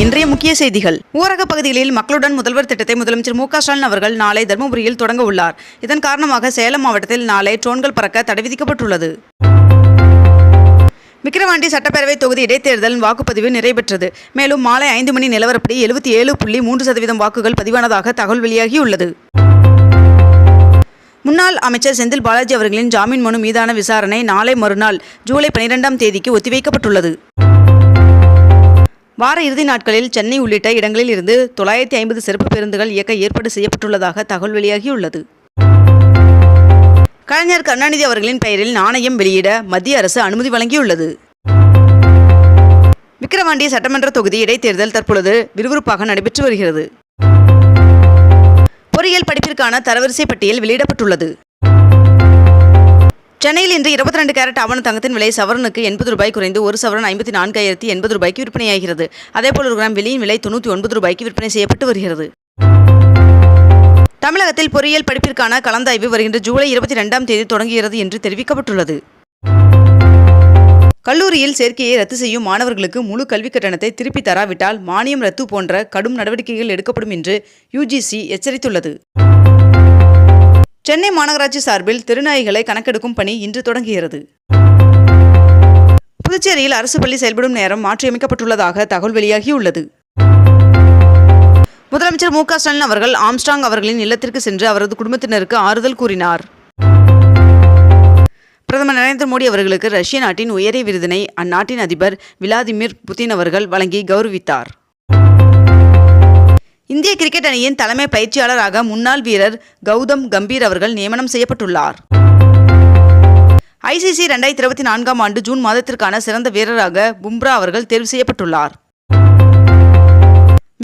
இன்றைய முக்கிய செய்திகள். ஊரக பகுதிகளில் மக்களுடன் முதல்வர் திட்டத்தை முதலமைச்சர் மு ஸ்டாலின் அவர்கள் நாளை தருமபுரியில் தொடங்க உள்ளார். இதன் காரணமாக சேலம் மாவட்டத்தில் நாளை ட்ரோன்கள் பறக்க தடை விதிக்கப்பட்டுள்ளது. விக்கிரவாண்டி சட்டப்பேரவை தொகுதி இடைத்தேர்தல் வாக்குப்பதிவு நிறைவேற்றது. மேலும் மாலை ஐந்து மணி நிலவரப்படி எழுபத்தி ஏழு புள்ளி மூன்று சதவீதம் வாக்குகள் பதிவானதாக தகவல் வெளியாகியுள்ளது. முன்னாள் அமைச்சர் செந்தில் பாலாஜி அவர்களின் ஜாமீன் மனு மீதான விசாரணை நாளை மறுநாள் ஜூலை பனிரெண்டாம் தேதிக்கு ஒத்திவைக்கப்பட்டுள்ளது. வார இறுதி நாட்களில் சென்னை உள்ளிட்ட இடங்களில் இருந்து தொள்ளாயிரத்தி ஐம்பது சிறப்பு பேருந்துகள் இயக்க ஏற்பாடு செய்யப்பட்டுள்ளதாக தகவல் வெளியாகியுள்ளது. கலைஞர் கருணாநிதி அவர்களின் பெயரில் நாணயம் வெளியிட மத்திய அரசு அனுமதி வழங்கியுள்ளது. விக்கிரவாண்டி சட்டமன்ற தொகுதி இடைத்தேர்தல் தற்பொழுது விறுவிறுப்பாக நடைபெற்று வருகிறது. பொறியியல் படிப்பிற்கான தரவரிசை பட்டியல் வெளியிடப்பட்டுள்ளது. சென்னையில் இன்று இருபத்தி ரெண்டு கேரட் ஆவண தங்கத்தின் விலை சவரனுக்கு எண்பது ரூபாய் குறைந்து ஒரு சவரன் ஐம்பத்தி நான்காயிரத்தி எண்பது ரூபாய்க்கு விற்பனையாகிறது. அதேபோல் ஒரு கிராம் வெளியின் விலை தொண்ணூற்றி ஒன்பது ரூபாய்க்கு விற்பனை செய்யப்பட்டு வருகிறது. தமிழகத்தில் பொறியியல் படிப்பிற்கான கலந்தாய்வு வருகின்ற ஜூலை இருபத்தி ரெண்டாம் தேதி தொடங்குகிறது என்று தெரிவிக்கப்பட்டுள்ளது. கல்லூரியில் சேர்க்கையை ரத்து செய்யும் மாணவர்களுக்கு முழு கல்விக் கட்டணத்தை திருப்பி தராவிட்டால் மானியம் ரத்து போன்ற கடும் நடவடிக்கைகள் எடுக்கப்படும் என்று யுஜிசி எச்சரித்துள்ளது. சென்னை மாநகராட்சி சார்பில் திருநாய்களை கணக்கெடுக்கும் பணி இன்று தொடங்குகிறது. புதுச்சேரியில் அரசு பள்ளி செயல்படும் நேரம் மாற்றியமைக்கப்பட்டுள்ளதாக தகவல் வெளியாகியுள்ளது. முதலமைச்சர் மு க ஸ்டாலின் அவர்கள் ஆம்ஸ்டாங் அவர்களின் இல்லத்திற்கு சென்று அவரது குடும்பத்தினருக்கு ஆறுதல் கூறினார். பிரதமர் நரேந்திர மோடி அவர்களுக்கு ரஷ்ய நாட்டின் உயரிய விருதினை அந்நாட்டின் அதிபர் விளாதிமிர் புதின் அவர்கள் வழங்கி கௌரவித்தார். இந்திய கிரிக்கெட் அணியின் தலைமை பயிற்சியாளராக முன்னாள் வீரர் கௌதம் கம்பீர் அவர்கள் நியமனம் செய்யப்பட்டுள்ளார். ஐசிசி ரெண்டாயிரத்தி இருபத்தி நான்காம் ஆண்டு ஜூன் மாதத்திற்கான சிறந்த வீரராக பும்ரா அவர்கள் தேர்வு செய்யப்பட்டுள்ளார்.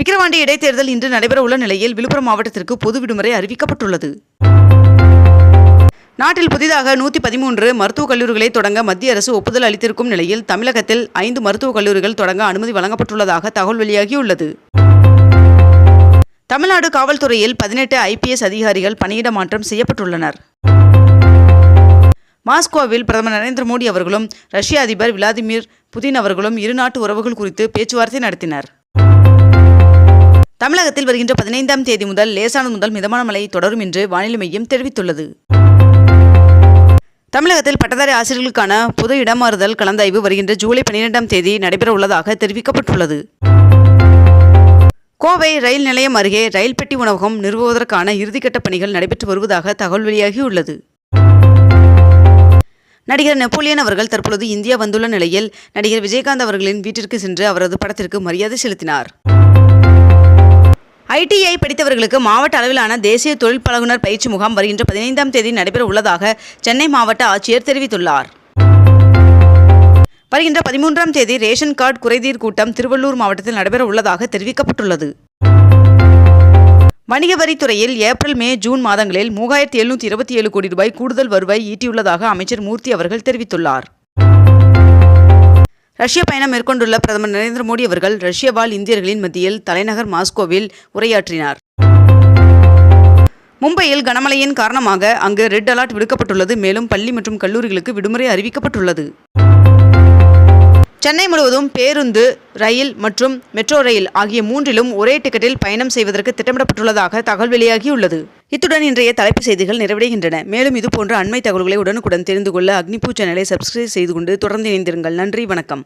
விக்கிரவாண்டி இடைத்தேர்தல் இன்று நடைபெற உள்ள நிலையில் விழுப்புரம் மாவட்டத்திற்கு பொது விடுமுறை அறிவிக்கப்பட்டுள்ளது. நாட்டில் புதிதாக நூற்றி பதிமூன்று மருத்துவக் கல்லூரிகளை தொடங்க மத்திய அரசு ஒப்புதல் அளித்திருக்கும் நிலையில் தமிழகத்தில் ஐந்து மருத்துவக் கல்லூரிகள் தொடங்க அனுமதி வழங்கப்பட்டுள்ளதாக தகவல் வெளியாகியுள்ளது. தமிழ்நாடு காவல்துறையில் பதினெட்டு ஐபிஎஸ் அதிகாரிகள் பணியிட மாற்றம் செய்யப்பட்டுள்ளனர். மாஸ்கோவில் பிரதமர் நரேந்திர மோடி அவர்களும் ரஷ்ய அதிபர் விளாதிமிர் புதின் அவர்களும் இருநாட்டு உறவுகள் குறித்து பேச்சுவார்த்தை நடத்தினர். தமிழகத்தில் வருகின்ற பதினைந்தாம் தேதி முதல் லேசானது முதல் மிதமான மழை தொடரும் என்று வானிலை மையம் தெரிவித்துள்ளது. தமிழகத்தில் பட்டதாரி ஆசிரியர்களுக்கான பொது இடமாறுதல் கலந்தாய்வு வருகின்ற ஜூலை பன்னிரெண்டாம் தேதி நடைபெற உள்ளதாக தெரிவிக்கப்பட்டுள்ளது. கோவை ரயில் நிலையம் அருகே ரயில் பெட்டி உணவகம் நிறுவுவதற்கான இறுதிக்கட்ட பணிகள் நடைபெற்று வருவதாக தகவல் வெளியாகியுள்ளது. நடிகர் நெப்போலியன் அவர்கள் தற்பொழுது இந்தியா வந்துள்ள நிலையில் நடிகர் விஜயகாந்த் அவர்களின் வீட்டிற்கு சென்று அவரது படத்திற்கு மரியாதை செலுத்தினார். ஐடிஐ படித்தவர்களுக்கு மாவட்ட அளவிலான தேசிய தொழில் பழகுனர் பயிற்சி முகாம் வருகின்ற பதினைந்தாம் தேதி நடைபெற உள்ளதாக சென்னை மாவட்ட ஆட்சியர் தெரிவித்துள்ளார். வருகின்ற பதிமூன்றாம் தேதி ரேஷன் கார்டு குறைதீர் கூட்டம் திருவள்ளூர் மாவட்டத்தில் நடைபெற உள்ளதாக தெரிவிக்கப்பட்டுள்ளது. வணிக வரித்துறையில் ஏப்ரல் மே ஜூன் மாதங்களில் மூவாயிரத்தி எழுநூற்றி இருபத்தி ஏழு கோடி ரூபாய் கூடுதல் வருவாய் ஈட்டியுள்ளதாக அமைச்சர் மூர்த்தி அவர்கள் தெரிவித்துள்ளார். ரஷ்ய பயணம் மேற்கொண்டுள்ள பிரதமர் நரேந்திர மோடி அவர்கள் ரஷ்ய வாழ் இந்தியர்களின் மத்தியில் தலைநகர் மாஸ்கோவில் உரையாற்றினார். மும்பையில் கனமழையின் காரணமாக அங்கு ரெட் அலர்ட் விடுக்கப்பட்டுள்ளது. மேலும் பள்ளி மற்றும் கல்லூரிகளுக்கு விடுமுறை அறிவிக்கப்பட்டுள்ளது. சென்னை முழுவதும் பேருந்து ரயில் மற்றும் மெட்ரோ ரயில் ஆகிய மூன்றிலும் ஒரே டிக்கெட்டில் பயணம் செய்வதற்கு திட்டமிடப்பட்டுள்ளதாக தகவல் வெளியாகியுள்ளது. இத்துடன் இன்றைய தலைப்புச் செய்திகள் நிறைவடைகின்றன. மேலும் இதுபோன்ற அண்மை தகவல்களை உடனுக்குடன் தெரிந்து கொள்ள அக்னிபூ சேனலை சப்ஸ்கிரைப் செய்து கொண்டு தொடர்ந்து இணைந்திருங்கள். நன்றி வணக்கம்.